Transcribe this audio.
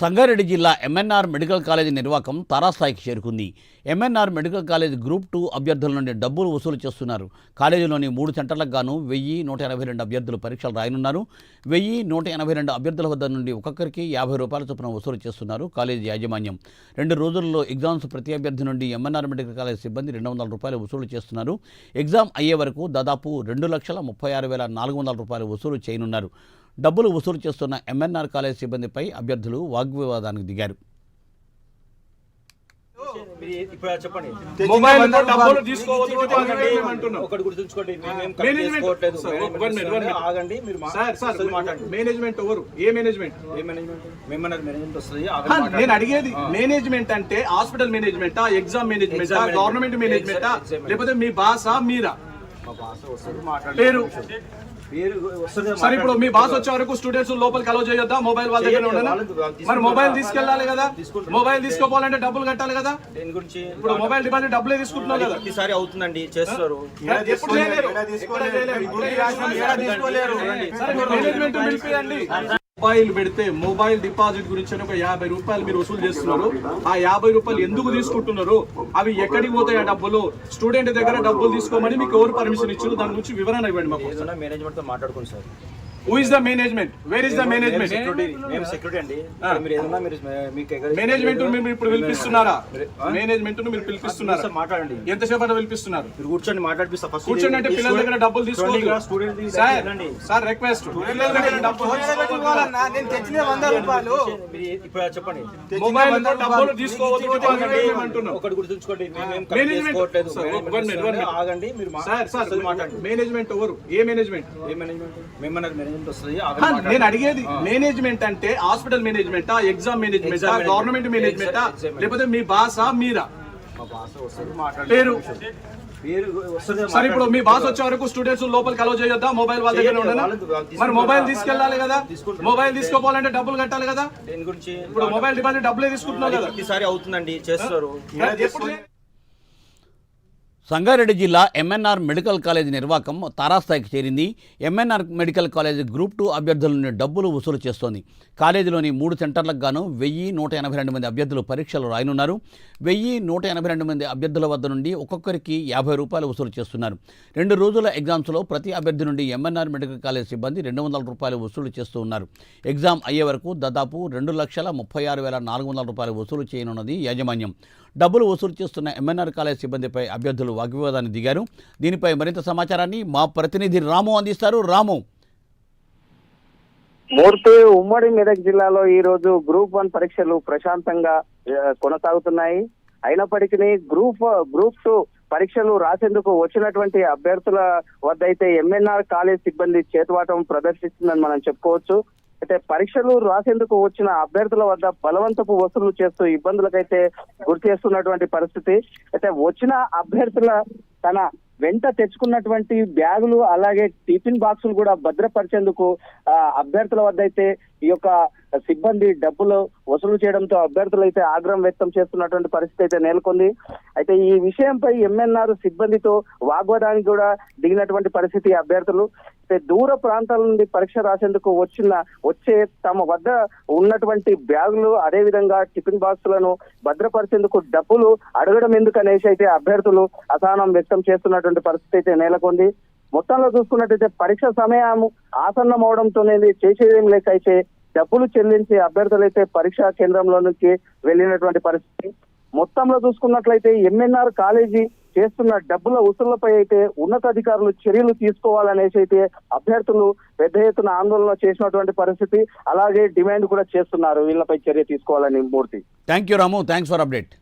సంగారెడ్డి జిల్లా MNR medical college నిర్వాహకం తారాస్థాయికి చేరుకుంది. MNR medical college group two అభ్యర్థుల నుండి డబ్బులు వసూలు చేస్తున్నారు. కాలేజీలోని మూడు సెంటర్లకు గాను వెయ్యి నూట ఎనభై రెండు అభ్యర్థులు పరీక్షలు రాయనున్నారు. వెయ్యి నూట ఎనభై రెండు అభ్యర్థుల వద్ద నుండి ఒక్కొక్కరికి యాభై రూపాయల చొప్పున వసూలు చేస్తున్నారు కాలేజీ యాజమాన్యం. రెండు రోజుల్లో ఎగ్జామ్స్ ప్రతి అభ్యర్థి నుండి ఎంఎన్ఆర్ మెడికల్ కాలేజ్ సిబ్బంది రెండు వందల రూపాయలు వసూలు చేస్తున్నారు. ఎగ్జామ్ అయ్యే వరకు దాదాపు రెండు లక్షల ముప్పై ఆరు వేల నాలుగు వందల రూపాయలు వసూలు చేయనున్నారు. డబ్బులు వసూలు చేస్తున్న ఎంఎన్ఆర్ కాలేజ్ సిబ్బందిపై అభ్యర్థులు వాగ్వివాదానికి దిగారు. మేనేజ్మెంట్ చేసుకోవట్లేదు sir, management one minute, one minute. ఆగండి మీరు మా- సార్ సార్ అసలు మాట్లాడండి. మేనేజ్మెంట్ ఎవరు? ఏ మేనేజ్మెంట్ ఏ మేనేజ్మెంట్ మేమన్నది మేనేజ్మెంట్ వస్తుంది హా, ఆగండి మాట్లాడండి. నేను అడిగేది. మేనేజ్మెంట్ అంటే హాస్పిటల్ మేనేజ్మెంటా ఎగ్జామ్ మేనేజ్మెంటా. గవర్నమెంట్ మేనేజ్మెంటా. లేకపోతే మీ బాసా మీరా? పేరు? సరే ఇప్పుడు మీ బాస్. వచ్చే వరకు స్టూడెంట్స్ లోపలికి అలో చేయొద్దా? మొబైల్ వాళ్ళ దగ్గర వాళ్ళు మరి. మొబైల్ తీసుకెళ్ళాలి కదా. మొబైల్ తీసుకోవాలంటే డబ్బులు కట్టాలి కదా? దేని గురించి? ఇప్పుడు మొబైల్ డిపాజిట్ డబ్బులే తీసుకుంటున్నావు కదా? ప్రతిసారి అవుతుందండి చేస్తారు ఎప్పుడు మేనేజ్మెంట్ పిలిపియండి. మొబైల్ పెడితే మొబైల్ డిపాజిట్ గురించి ఒక యాభై రూపాయలు మీరు వసూలు చేస్తున్నారు. ఆ యాభై రూపాయలు ఎందుకు తీసుకుంటున్నారు? అవి ఎక్కడికి పోతాయి ఆ డబ్బులు? స్టూడెంట్ దగ్గర డబ్బులు తీసుకోమని మీకు ఎవరు పర్మిషన్ ఇచ్చారు? దాని గురించి వివరణ ఇవ్వండి మాకు. మేనేజ్మెంట్తో మేనేజ్మెంట్తో మాట్లాడుకోండి sir. Who is the management where is the management management మీరు ఇప్పుడు పిలిపిస్తున్నారా? మేనేజ్మెంట్ మీరు పిలిపిస్తున్నారా? సార్ మాట్లాడండి. ఎంతసేపు అట్లా పిలిపిస్తున్నారు? మీరు కూర్చొని మాట్లాడిపిస్తా. కూర్చొని అంటే పిల్లల దగ్గర డబ్బులు స్టూడెంట్ సార్ సార్ రిక్వెస్ట్ పిల్లల దగ్గర డబ్బులు. నేను తెచ్చిన వంద రూపాయలు. ఇప్పుడు చెప్పండి. మొబైల్ డబ్బులు తీసుకోవద్దు ఒకటి గుర్తుంచుకోండి. మేనేజ్మెంట్. ఆగండి. మీరు సార్ సార్ మేనేజ్మెంట్ ఎవరు? ఏ మేనేజ్మెంట్ ఏ మేనేజ్మెంట్ మేమన్నది మేనేజ్మెంట్ వస్తుంది హా, ఆగండి నేను. అడిగేది. మేనేజ్మెంట్ అంటే హాస్పిటల్ మేనేజ్మెంటా ఎగ్జామ్ మేనేజ్మెంటా. గవర్నమెంట్ మేనేజ్మెంటా. లేకపోతే మీ బాసా మీరా వస్తుంది. పేరు వస్తుంది సరే ఇప్పుడు మీ బాస్. వచ్చే వరకు స్టూడెంట్స్ లోపలికి అలో చేయొద్దా మొబైల్ వాళ్ళ దగ్గర వాళ్ళు మరి. మొబైల్ తీసుకెళ్ళాలి కదా. మొబైల్ తీసుకోవాలంటే డబ్బులు కట్టాలి కదా ఇప్పుడు మొబైల్ డిపాజిట్ డబ్బులే తీసుకుంటున్నావు కదా ప్రతిసారి అవుతుందండి చేస్తారు సంగారెడ్డి జిల్లా ఎంఎన్ఆర్ మెడికల్ కాలేజ్ నిర్వాహకం తారాస్థాయికి చేరింది. MNR medical college group two అభ్యర్థుల నుండి డబ్బులు వసూలు చేస్తోంది. కాలేజీలోని మూడు సెంటర్లకు గాను వెయ్యి నూట ఎనభై రెండు మంది అభ్యర్థులు పరీక్షలు రాయనున్నారు. వెయ్యి నూట ఎనభై రెండు మంది అభ్యర్థుల వద్ద నుండి ఒక్కొక్కరికి యాభై రూపాయలు వసూలు చేస్తున్నారు. రెండు రోజుల ఎగ్జామ్స్లో ప్రతి అభ్యర్థి నుండి ఎంఎన్ఆర్ మెడికల్ కాలేజ్ సిబ్బంది రెండు వందల రూపాయలు వసూలు చేస్తూ ఉన్నారు. ఎగ్జామ్ అయ్యే వరకు దాదాపు రెండు లక్షల ముప్పై ఆరు వేల నాలుగు వందల రూపాయలు వసూలు చేయనున్నది యాజమాన్యం. డబ్బులు వసూలు చేస్తున్న ఎంఎన్ఆర్ కాలేజ్ సిబ్బందిపై అభ్యర్థులు వాగ్వివాదాన్ని దిగారు. దీనిపై మరింత సమాచారాన్ని మా ప్రతినిధి రాము అందిస్తారు. రాము. మూర్తి ఉమ్మడి మెదక్ జిల్లాలో ఈ రోజు గ్రూప్ వన్ పరీక్షలు ప్రశాంతంగా కొనసాగుతున్నాయి. అయినప్పటికీ గ్రూప్ గ్రూప్ టూ పరీక్షలు రాసేందుకు వచ్చినటువంటి అభ్యర్థుల వద్ద అయితే ఎంఎన్ఆర్ కాలేజ్ సిబ్బంది చేతువాటం ప్రదర్శిస్తుందని మనం చెప్పుకోవచ్చు. అయితే పరీక్షలు రాసేందుకు వచ్చిన అభ్యర్థుల వద్ద బలవంతపు వసూలు చేస్తూ ఇబ్బందులకైతే గురి చేస్తున్నటువంటి పరిస్థితి. అయితే వచ్చిన అభ్యర్థుల తన వెంట తెచ్చుకున్నటువంటి బ్యాగులు అలాగే టిఫిన్ బాక్సులు కూడా భద్రపరిచేందుకు అభ్యర్థుల వద్ద అయితే ఈ యొక్క సిబ్బంది డబ్బులు వసూలు చేయడంతో అభ్యర్థులు అయితే ఆగ్రహం వ్యక్తం చేస్తున్నటువంటి పరిస్థితి అయితే నెలకొంది. అయితే ఈ విషయంపై ఎంఎన్ఆర్ సిబ్బందితో వాగ్వాదానికి కూడా దిగినటువంటి పరిస్థితి అభ్యర్థులు. దూర ప్రాంతాల నుండి పరీక్ష రాసేందుకు వచ్చిన వచ్చే తమ వద్ద ఉన్నటువంటి బ్యాగులు అదే విధంగా టిఫిన్ బాక్సులను భద్రపరిచేందుకు డబ్బులు అడగడం ఎందుకు అనేసి అయితే అభ్యర్థులు అసహనం వ్యక్తం చేస్తున్నటువంటి పరిస్థితి అయితే నెలకొంది. మొత్తంలో చూసుకున్నట్టయితే పరీక్ష సమయం ఆసన్నం అవడంతోనే చేసేదేం లేక అయితే డబ్బులు చెల్లించి అభ్యర్థులైతే పరీక్షా కేంద్రంలో నుంచి వెళ్ళినటువంటి పరిస్థితి. మొత్తంలో చూసుకున్నట్లయితే ఎంఎన్ఆర్ కాలేజీ చేస్తున్న డబ్బుల వసూళ్ళపై అయితే ఉన్నతాధికారులు చర్యలు తీసుకోవాలనేసి అయితే అభ్యర్థులు పెద్ద ఎత్తున ఆందోళన చేసినటువంటి పరిస్థితి అలాగే డిమాండ్ కూడా చేస్తున్నారు. వీళ్ళపై చర్య తీసుకోవాలని Murthy. Thank you Ramu thanks for update